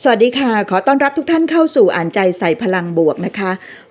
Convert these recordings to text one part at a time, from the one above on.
สวัสดีค่ะ ขอต้อนรับทุกท่านเข้าสู่อ่านใจใส่พลังบวกนะคะ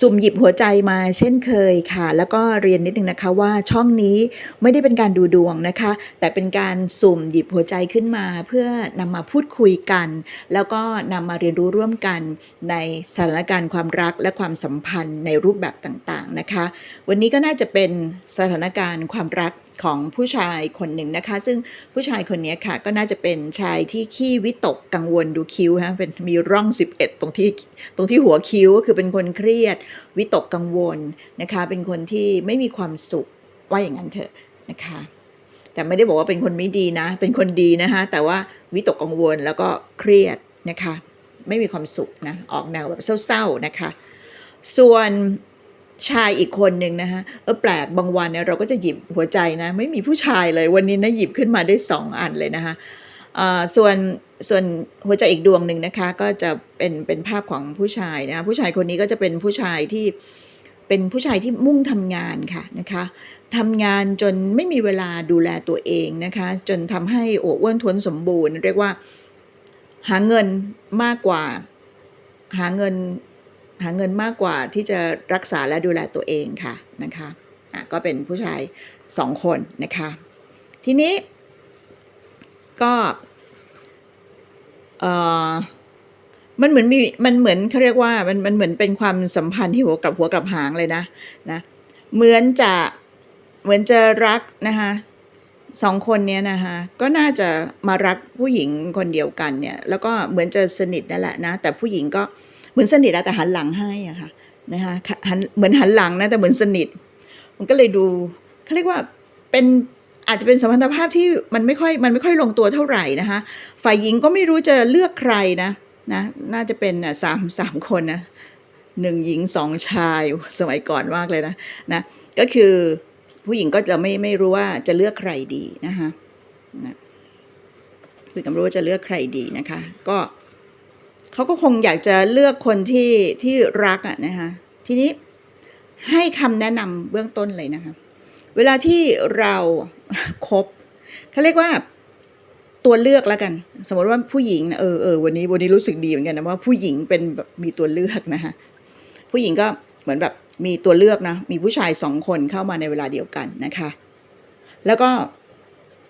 สุ่มหยิบหัวใจมาเช่นเคยค่ะ แล้วก็เรียนนิดนึงนะคะว่าช่องนี้ไม่ได้เป็นการดูดวงนะคะ แต่เป็นการสุ่มหยิบหัวใจขึ้นมา เพื่อนำมาพูดคุยกัน แล้วก็นำมาเรียนรู้ร่วมกันในสถานการณ์ความรักและความสัมพันธ์ในรูปแบบต่างๆนะคะ วันนี้ก็น่าจะเป็นสถานการณ์ความรัก ของผู้ชายคนหนึ่งนะคะ ซึ่งผู้ชายคนนี้ค่ะ ก็น่าจะเป็นชายที่ขี้วิตกกังวลดูคิ้วฮะเป็นมีร่อง 11 ตรงที่ตรงที่หัวคิ้วก็คือเป็นคนเครียด วิตกกังวลนะคะ เป็นคนที่ไม่มีความสุขว่าอย่างนั้นเถอะนะคะ แต่ไม่ได้บอกว่าเป็นคนไม่ดีนะ เป็นคนดีนะคะแต่ว่าวิตกกังวลแล้วก็เครียดนะคะ ไม่มีความสุขนะออกแนวแบบเศร้าๆนะคะ ส่วน ชายอีกคนหนึ่งนะคะเออแปลกบางวันเนี่ยเราก็จะหยิบหัวใจนะ ไม่มีผู้ชายเลยวันนี้นะหยิบขึ้นมาได้สองอันเลยนะคะอ่าส่วนส่วนหัวใจอีกดวงหนึ่งนะคะก็จะเป็นเป็นภาพของผู้ชายนะคะผู้ชายคนนี้ก็จะเป็นผู้ชายที่เป็นผู้ชายที่มุ่งทำงานค่ะนะคะทำงานจนไม่มีเวลาดูแลตัวเองนะคะ จนทำให้โอ้อ้วนท้วนสมบูรณ์ เรียกว่าหาเงินมากกว่า หาเงิน หาเงินมากกว่าที่จะรักษาและดูแลตัวเองค่ะนะคะะก็เป็นผู้ชายสองคนนะคะ ทีนี้ก็เออมันเหมือนมีมันเหมือนเขาเรียกว่ามันมันเหมือนเป็นความสัมพันธ์ที่หัวกับหัวกับหางเลยนะนะเหมือนจะเหมือนจะรักนะคะสองคนเนี้ยนะคะก็น่าจะมารักผู้หญิงคนเดียวกันเนี่ยแล้วก็เหมือนจะสนิทนั่นแหละนะแต่ผู้หญิงก็เหมือนสนิทอะแต่หันหลังให้อะค่ะนะคะหันเหมือนหันหลังนะแต่เหมือนสนิท มันก็เลยดูเขาเรียกว่าเป็นอาจจะเป็นสัมพันธภาพที่มันไม่ค่อยมันไม่ค่อยลงตัวเท่าไหร่นะคะ ฝ่ายหญิงก็ไม่รู้จะเลือกใครนะนะน่าจะเป็นอะสามสามคนนะหนึ่งหญิงสองชายสมัยก่อนมากเลยนะนะก็คือผู้หญิงก็จะไม่ไม่รู้ว่าจะเลือกใครดีนะคะนะผู้หญิงก็ไม่รู้ว่าจะเลือกใครดีนะคะ ก็ เขาก็คงอยากจะเลือกคนที่ที่รักอะนะคะทีนี้ให้คำแนะนำเบื้องต้นเลยนะคะเวลาที่เราคบเขาเรียกว่าตัวเลือกแล้วกัน สมมติว่าผู้หญิงเออเออวันนี้วันนี้รู้สึกดีเหมือนกันนะว่าผู้หญิงเป็นแบบมีตัวเลือกนะคะผู้หญิงก็เหมือนแบบมีตัวเลือกนะมีผู้ชายสองคนเข้ามาในเวลาเดียวกันนะคะ แล้วก็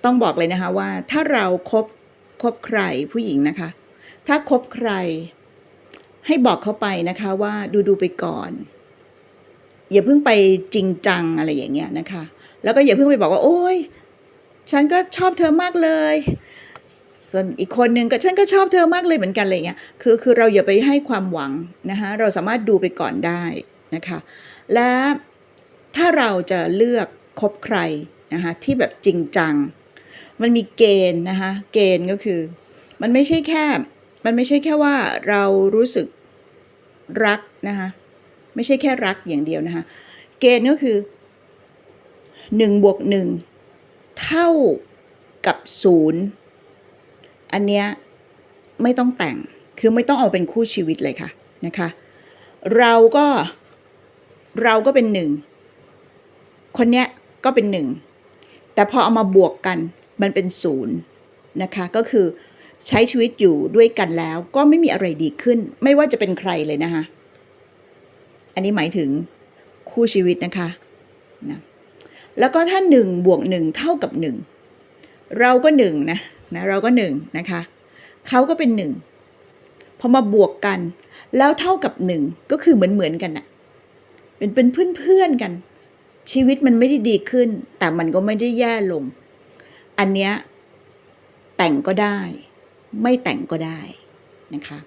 ต้องบอกเลยนะคะว่าถ้าเราครบคบใครผู้หญิงนะคะ ถ้าคบใคร ให้บอกเขาไปนะคะว่าดูดูไปก่อน อย่าเพิ่งไปจริงจังอะไรอย่างเงี้ยนะคะ แล้วก็อย่าเพิ่งไปบอกว่า โอ้ยฉันก็ชอบเธอมากเลย ส่วนอีกคนนึงก็ฉันก็ชอบเธอมากเลยเหมือนกันอะไรเงี้ย คือคือเราอย่าไปให้ความหวังนะคะเราสามารถดูไปก่อนได้นะคะ และถ้าเราจะเลือกคบใครนะคะที่แบบจริงจัง มันมีเกณฑ์นะคะเกณฑ์ก็คือ มันไม่ใช่แค่ มันไม่ใช่แค่ว่าเรารู้สึกรักนะคะไม่ใช่แค่รักอย่างเดียวนะคะเกณฑ์ก็คือหนึ่งบวกหนึ่งเท่ากับศูนย์อันเนี้ยไม่ต้องแต่งคือไม่ต้องเอาเป็นคู่ชีวิตเลยค่ะนะคะเราก็เราก็เป็นหนึ่งคนเนี้ยก็เป็นหนึ่งแต่พอเอามาบวกกันมันเป็นศูนย์นะคะก็คือ ใช้ชีวิตอยู่ด้วยกันแล้ว ก็ไม่มีอะไรดีขึ้น ไม่ว่าจะเป็นใครเลยนะคะอันนี้หมายถึงคู่ชีวิตนะคะนะแล้วก็ถ้าหนึ่งบวกหนึ่งเท่ากับหนึ่งเราก็หนึ่งนะนะเราก็หนึ่งนะคะเขาก็เป็นหนึ่งพอมาบวกกัน แล้วเท่ากับหนึ่งก็คือเหมือนเหมือนกันอะเป็นเป็นเพื่อนเพื่อนกัน ชีวิตมันไม่ได้ดีขึ้น แต่มันก็ไม่ได้แย่ลง อันเนี้ยแต่งก็ได้ ไม่แต่งก็ได้นะคะ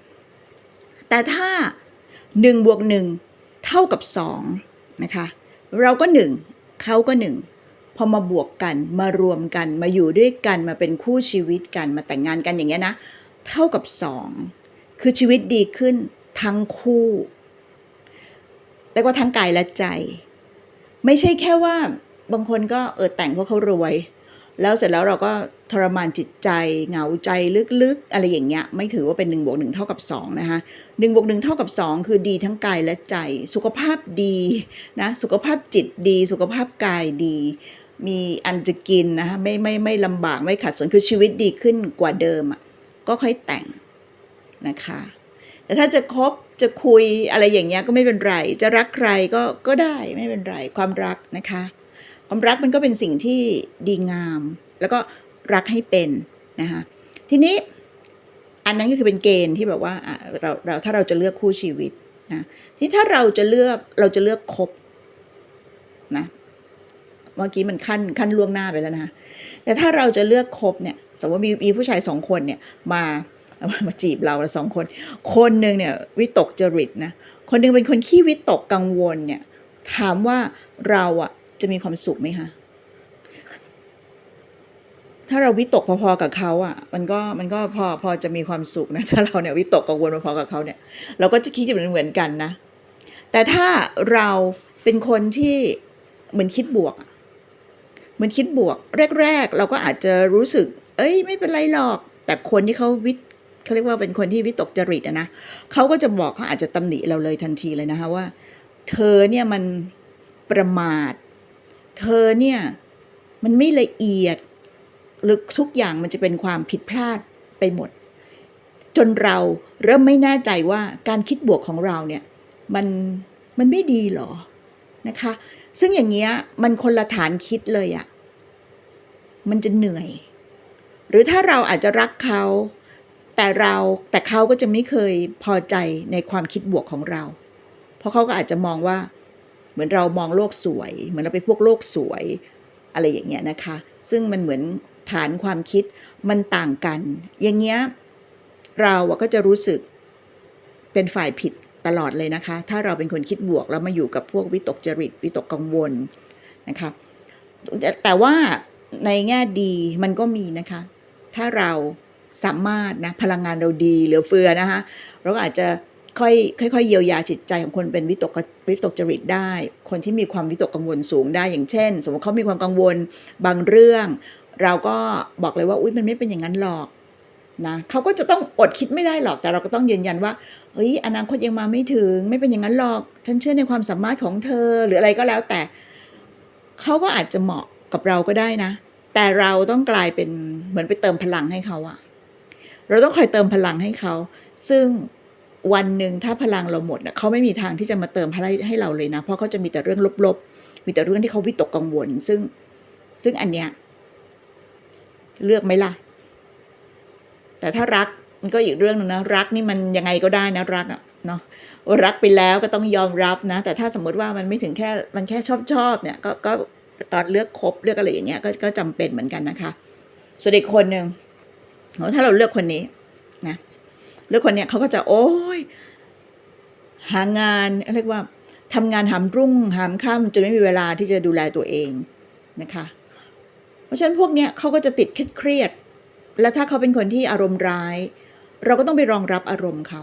แต่ถ้าหนึ่งบวกหนึ่งเท่ากับสองนะคะเราก็หนึ่งเขาก็หนึ่งพอมาบวกกันมารวมกันมาอยู่ด้วยกันมาเป็นคู่ชีวิตกันมาแต่งงานกันอย่างเงี้ยนะ เท่ากับสองคือชีวิตดีขึ้นทั้งคู่เรียกว่าทั้งกายและใจ ไม่ใช่แค่ว่าบางคนก็เออแต่งเพราะเขารวย แล้วเสร็จแล้วเราก็ทรมานจิตใจเหงาใจลึกๆ อะไรอย่างเงี้ยไม่ถือว่าเป็น1นบวกหเท่ากับ2นะคะหนึ่งบวกหเท่ากับ 2 คือดีทั้งกายและใจ สุขภาพดีนะสุขภาพจิตดี สุขภาพกายดี มีอันจะกินนะคะไม่ไม่ไม่ลำบากไม่ขัดสนคือชีวิตดีขึ้นกว่าเดิมอะก็ค่อยแต่งนะคะ แต่ถ้าจะคบจะคุยอะไรอย่างเงี้ยก็ไม่เป็นไร จะรักใครก็ก็ได้ไม่เป็นไรความรักนะคะ ความรักมันก็เป็นสิ่งที่ดีงาม แล้วก็รักให้เป็นนะคะทีนี้อันนั้นก็คือเป็นเกณฑ์ที่แบบว่าเราเราถ้าเราจะเลือกคู่ชีวิตนะที่ถ้าเราจะเลือกเราจะเลือกคบนะเมื่อกี้มันขั้นขั้นล่วงหน้าไปแล้วนะคะแต่ถ้าเราจะเลือกคบเนี่ยสมมติมีมีผู้ชายสองคนเนี่ยมามามาจีบเราละสองคน คนหนึ่งเนี่ยวิตกจริตนะคนหนึ่งเป็นคนขี้วิตกกังวลเนี่ยถามว่าเราอะ จะมีความสุขไหมคะ ถ้าเราวิตกพอๆกับเขาอะ มันก็มันก็พอพอจะมีความสุขนะ ถ้าเราเนี่ยวิตกกังวลพอๆกับเขาเนี่ย เราก็จะคิดเหมือนเหมือนกันนะ แต่ถ้าเราเป็นคนที่เหมือนคิดบวกเหมือนคิดบวก แรก ๆ เราก็อาจจะรู้สึก เอ้ย ไม่เป็นไรหรอก แต่คนที่เขาวิตเขาเรียกว่าเป็นคนที่วิตกจริตอะนะเขาก็จะบอกเขาอาจจะตำหนิเราเลยทันทีเลยนะคะว่า เธอเนี่ยมันประมาท เธอเนี่ยมันไม่ละเอียดหรือทุกอย่างมันจะเป็นความผิดพลาดไปหมด จนเราเริ่มไม่แน่ใจว่าการคิดบวกของเราเนี่ยมันมันไม่ดีหรอนะคะ ซึ่งอย่างเงี้ยมันคนละฐานคิดเลยอะมันจะเหนื่อย หรือถ้าเราอาจจะรักเขาแต่เราแต่เขาก็จะไม่เคยพอใจในความคิดบวกของเรา เพราะเขาก็อาจจะมองว่า เหมือนเรามองโลกสวย เหมือนเราเป็นพวกโลกสวยอะไรอย่างเงี้ยนะคะ ซึ่งมันเหมือนฐานความคิดมันต่างกัน อย่างเงี้ยเราก็จะรู้สึกเป็นฝ่ายผิดตลอดเลยนะคะ ถ้าเราเป็นคนคิดบวกแล้วมาอยู่กับพวกวิตกจริตวิตกกังวลนะคะแต่แต่ว่าในแง่ดีมันก็มีนะคะ ถ้าเราสามารถนะพลังงานเราดีเหลือเฟือนะคะ เราก็อาจจะ ค่อยค่อยๆเยียวยาจิตใจของคนเป็นวิตกวิตกจริตได้ คนที่มีความวิตกกังวลสูงได้ อย่างเช่น สมมติเขามีความกังวลบางเรื่อง เราก็บอกเลยว่าอุ้ยมันไม่เป็นอย่างนั้นหรอกนะเขาก็จะต้องอดคิดไม่ได้หรอกแต่เราก็ต้องยืนยันว่าเฮ้ยอนาคตยังมาไม่ถึง ไม่เป็นอย่างนั้นหรอก ฉันเชื่อในความสามารถของเธอหรืออะไรก็แล้วแต่เขาก็อาจจะเหมาะกับเราก็ได้นะ แต่เราต้องกลายเป็นเหมือนไปเติมพลังให้เขาอะเราต้องคอยเติมพลังให้เขา ซึ่ง วันหนึ่งถ้าพลังเราหมดเขาไม่มีทางที่จะมาเติมพลังให้เราเลยนะ เพราะเขาจะมีแต่เรื่องลบๆ มีแต่เรื่องที่เขาวิตกกังวล ซึ่งซึ่งอันเนี้ยเลือกไหมล่ะ แต่ถ้ารักมันก็อีกเรื่องหนึงนะรักนี่มันยังไงก็ได้นะรักอะเนาะรักไปแล้วก็ต้องยอมรับนะ แต่ถ้าสมมติว่ามันไม่ถึงแค่มันแค่ชอบชอบเนี่ยก็ก็ตอนเลือกคบเลือกอะไรอย่างเงี้ยก็ก็จำเป็นเหมือนกันนะคะ ส่วนอีกคนหนึ่งถ้าเราเลือกคนนี้นะ เลือกคนเนี้ยเขาก็จะโอ้ยหางานเรียกว่าทำงานหามรุ่งหามค่ำจนไม่มีเวลาที่จะดูแลตัวเองนะคะ เพราะฉะนั้นพวกเนี้ยเขาก็จะติดเครียด และถ้าเขาเป็นคนที่อารมณ์ร้าย เราก็ต้องไปรองรับอารมณ์เขา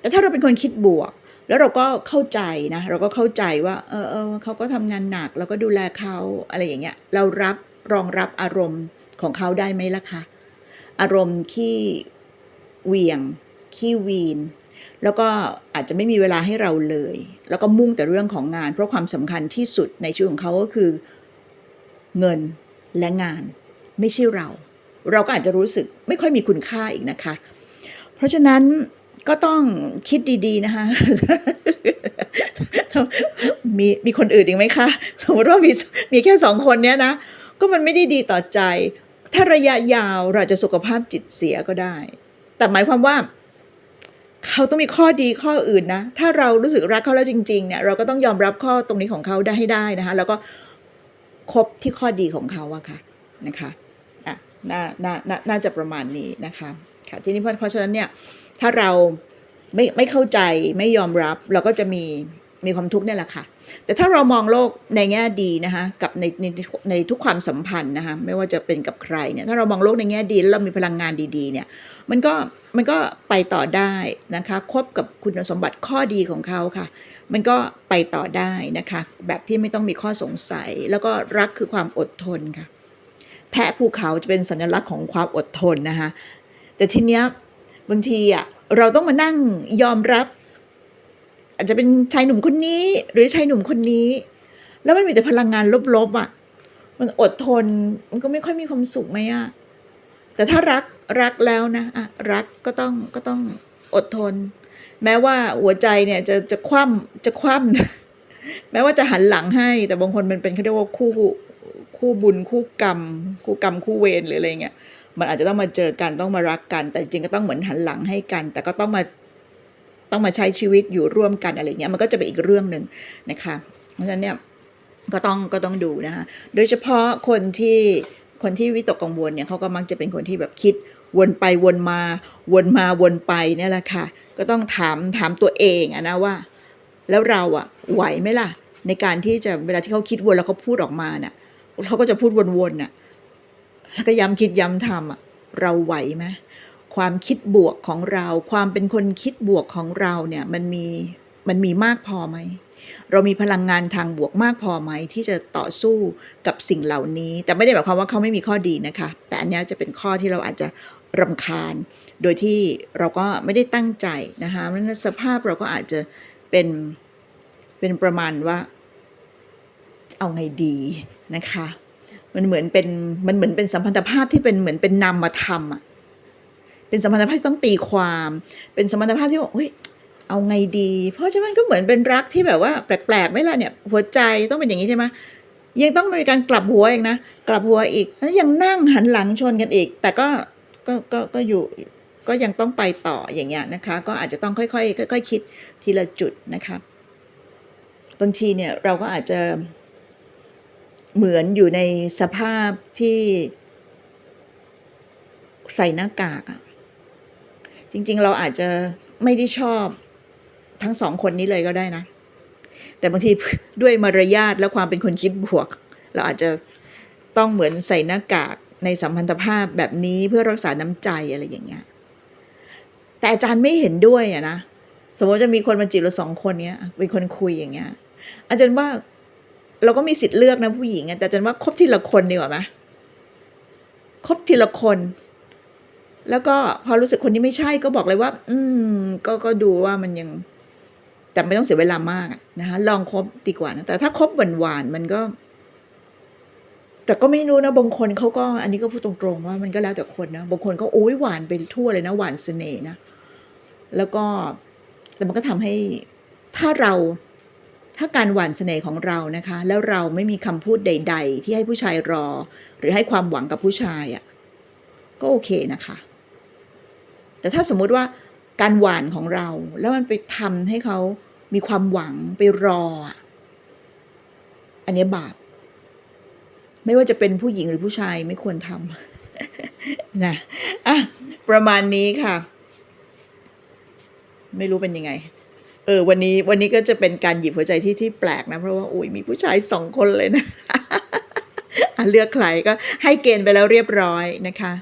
แต่ถ้าเราเป็นคนคิดบวก แล้วเราก็เข้าใจนะ เราก็เข้าใจว่า เออเออเขาก็ทำงานหนักเราก็ดูแลเขาอะไรอย่างเงี้ย เรารับรองรับอารมณ์ของเขาได้ไหมล่ะคะ อารมณ์ขี้เหวี่ยง ขี้วีน แล้วก็อาจจะไม่มีเวลาให้เราเลย แล้วก็มุ่งแต่เรื่องของงาน เพราะความสำคัญที่สุดในชีวิตของเขาก็คือ เงินและงาน ไม่ใช่เรา เราก็อาจจะรู้สึกไม่ค่อยมีคุณค่าอีกนะคะ เพราะฉะนั้นก็ต้องคิดดีๆนะคะมีมีคนอื่นอีกไหมคะ สมมติว่ามีมีแค่สองคนเนี้ยนะ ก็มันไม่ได้ดีต่อใจ ถ้าระยะยาวเราจะสุขภาพจิตเสียก็ได้ แต่หมายความว่า เขาต้องมีข้อดีข้ออื่นนะ ถ้าเรารู้สึกรักเขาแล้วจริงๆเนี่ยเราก็ต้องยอมรับข้อตรงนี้ของเขาได้ให้ได้นะคะ แล้วก็คบที่ข้อดีของเขาอะค่ะนะคะอะน่าน่าน่าน่าจะประมาณนี้นะคะค่ะทีนี้เพราะเพราะฉะนั้นเนี่ยถ้าเราไม่ไม่เข้าใจไม่ยอมรับเราก็จะมี มีความทุกข์เนี่ยแหละค่ะ แต่ถ้าเรามองโลกในแง่ดีนะคะกับในในในทุกความสัมพันธ์นะคะไม่ว่าจะเป็นกับใครเนี่ยถ้าเรามองโลกในแง่ดีแล้วเรามีพลังงานดีๆเนี่ยมันก็มันก็ไปต่อได้นะคะคบกับคุณสมบัติข้อดีของเขาค่ะ มันก็ไปต่อได้นะคะ แบบที่ไม่ต้องมีข้อสงสัย แล้วก็รักคือความอดทนค่ะ แพะภูเขาจะเป็นสัญลักษณ์ของความอดทนนะคะแต่ทีเนี้ยบางทีอะเราต้องมานั่งยอมรับ อาจจะเป็นชายหนุ่มคนนี้ หรือชายหนุ่มคนนี้ แล้วมันมีแต่พลังงานลบๆอะ มันอดทนมันก็ไม่ค่อยมีความสุขไหมอะแต่ถ้ารักรักแล้วนะอะรักก็ต้องก็ต้องอดทน แม้ว่าหัวใจเนี่ยจะจะคว่ำจะคว่ำแม้ว่าจะหันหลังให้ แต่บางคนมันเป็นเขาเรียกว่าคู่คู่บุญคู่กรรม คู่กรรมคู่เวรหรืออะไรเงี้ยมันอาจจะต้องมาเจอกันต้องมารักกัน แต่จริงก็ต้องเหมือนหันหลังให้กัน แต่ก็ต้องมา ต้องมาใช้ชีวิตอยู่ร่วมกันอะไรเงี้ยมันก็จะเป็นอีกเรื่องหนึ่งนะคะเพราะฉะนั้นเนี่ยก็ต้องก็ต้องดูนะคะโดยเฉพาะคนที่คนที่วิตกกังวลเนี่ยเขาก็มักจะเป็นคนที่แบบคิดวนไปวนมา วนมาวนไปเนี่ยแหละค่ะ ก็ต้องถามถามตัวเองอะนะว่า แล้วเราอะไหวไหมล่ะ ในการที่จะเวลาที่เขาคิดวนแล้วเขาพูดออกมาเน่ะเขาก็จะพูดวนๆน่ะแล้วก็ย้ำคิดย้ำทำอะเราไหวไหม ความคิดบวกของเรา ความเป็นคนคิดบวกของเราเนี่ยมันมีมันมีมากพอไหม เรามีพลังงานทางบวกมากพอไหม ที่จะต่อสู้กับสิ่งเหล่านี้ แต่ไม่ได้หมายความว่าเขาไม่มีข้อดีนะคะ แต่อันนี้จะเป็นข้อที่เราอาจจะรำคาญ โดยที่เราก็ไม่ได้ตั้งใจนะคะเพราะฉะนั้นสภาพเราก็อาจจะเป็นเป็นประมาณว่า เอาไงดีนะคะ มันเหมือนเป็นมันเหมือนเป็นสัมพันธภาพที่เป็นเหมือนเป็นนามธรรมอะ เป็นสมพันธภาพที่ต้องตีความ เป็นสมพันธภาพที่ว่าเฮ้ยเอาไงดี เพราะฉะนั้นก็เหมือนเป็นรักที่แบบว่าแปลกๆไม่ละเนี่ย หัวใจต้องเป็นอย่างนี้ใช่ไหมยังต้องมีการกลับหัวอีกนะกลับหัวอีกแล้วยังนั่งหันหลังชนกันอีก แต่ก็ก็ก็ก็อยู่ก็ยังต้องไปต่ออย่างเงี้ยนะคะ ก็อาจจะต้องค่อยๆค่อยๆคิดทีละจุดนะคะบางทีเนี่ยเราก็อาจจะเหมือนอยู่ในสภาพที่ใส่หน้ากากอะ จริง ๆ เราอาจจะไม่ได้ชอบทั้งสองคนนี้เลยก็ได้นะ แต่บางทีด้วยมารยาทและความเป็นคนคิดบวก เราอาจจะต้องเหมือนใส่หน้ากากในสัมพันธภาพแบบนี้เพื่อรักษาน้ำใจอะไรอย่างเงี้ย แต่อาจารย์ไม่เห็นด้วยอะนะ สมมติจะมีคนมาจีบเราสองคนเนี้ย เป็นคนคุยอย่างเงี้ย อาจารย์ว่าเราก็มีสิทธิ์เลือกนะผู้หญิงแต่อาจารย์ว่าคบทีละคนดีกว่าไหมคบทีละคน แล้วก็พอรู้สึกคนนี้ไม่ใช่ก็บอกเลยว่า อืม ก็ก็ดูว่ามันยัง แต่ไม่ต้องเสียเวลามากนะคะลองคบดีกว่านะแต่ถ้าคบหวานๆมันก็ แต่ก็ไม่รู้นะบางคนเขาก็อันนี้ก็พูดตรงๆว่ามันก็แล้วแต่คนนะบางคนก็โอ้ยหวานไปทั่วเลยนะหวานเสน่ห์นะแล้วก็แต่มันก็ทำให้ถ้าเราถ้าการหวานเสน่ห์ของเรานะคะ แล้วเราไม่มีคำพูดใด ๆ ที่ให้ผู้ชายรอ หรือให้ความหวังกับผู้ชายอะ่ะ ก็โอเคนะคะ แต่ถ้าสมมุติว่าการหวานของเรา แล้วมันไปทำให้เขามีความหวังไปรอ อันนี้บาป ไม่ว่าจะเป็นผู้หญิงหรือผู้ชายไม่ควรทำนะอะประมาณนี้ค่ะ ไม่รู้เป็นยังไง เออ วันนี้วันนี้ก็จะเป็นการหยิบหัวใจที่ที่แปลกนะ เพราะว่าอุ้ยมีผู้ชายสองคนเลยนะะเลือกใครก็ให้เกณฑ์ไปแล้วเรียบร้อยนะคะ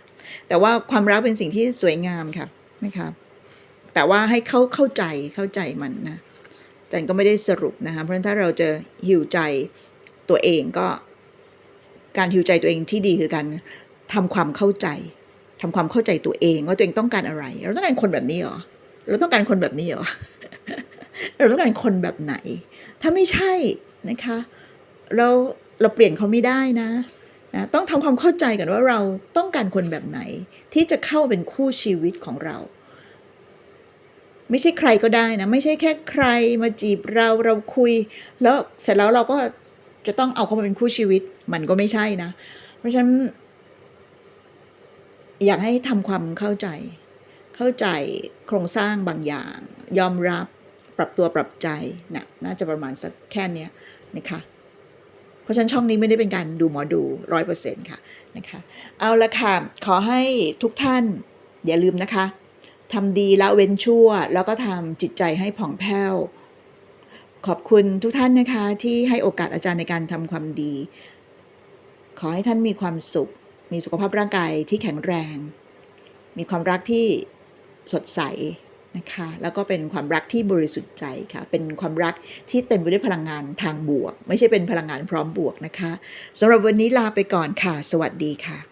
แต่ว่าความรักเป็นสิ่งที่สวยงามค่ะนะคะแต่ว่าให้เข้าเข้าใจเข้าใจมันนะจันก็ไม่ได้สรุปนะคะเพราะฉะนั้นถ้าเราจะหิวใจตัวเองก็การหิวใจตัวเองที่ดีคือการทำความเข้าใจทำความเข้าใจตัวเองว่าตัวเองต้องการอะไร เราต้องการคนแบบนี้เหรอเราต้องการคนแบบนี้เหรอเราต้องการคนแบบไหน ถ้าไม่ใช่นะคะ เราเราเปลี่ยนเขาไม่ได้นะ นะต้องทำความเข้าใจกันว่าเราต้องการคนแบบไหน ที่จะเข้าเป็นคู่ชีวิตของเรา ไม่ใช่ใครก็ได้นะ ไม่ใช่แค่ใครมาจีบเราเราคุย แล้วเสร็จแล้วเราก็จะต้องเอาเขามาเป็นคู่ชีวิตมันก็ไม่ใช่นะ เพราะฉะนั้น อยากให้ทำความเข้าใจ เข้าใจโครงสร้างบางอย่าง ยอมรับปรับตัวปรับใจนะน่าจะประมาณสักแค่นี้นะคะ เพราะฉะนั้นช่องนี้ไม่ได้เป็นการดูหมอดูร้อยเปอร์เซ็นต์ค่ะนะคะเอาละค่ะขอให้ทุกท่านอย่าลืมนะคะทำดีละเว้นชั่ว แล้วก็ทำจิตใจให้ผ่องแผ้ว ขอบคุณทุกท่านนะคะ ที่ให้โอกาสอาจารย์ในการทำความดี ขอให้ท่านมีความสุข มีสุขภาพร่างกายที่แข็งแรง มีความรักที่สดใส นะคะแล้วก็เป็นความรักที่บริสุทธิ์ใจค่ะเป็นความรักที่เต็มไปด้วยพลังงานทางบวก ไม่ใช่เป็นพลังงานพร้อมบวกนะคะสำหรับวันนี้ลาไปก่อนค่ะ สวัสดีค่ะ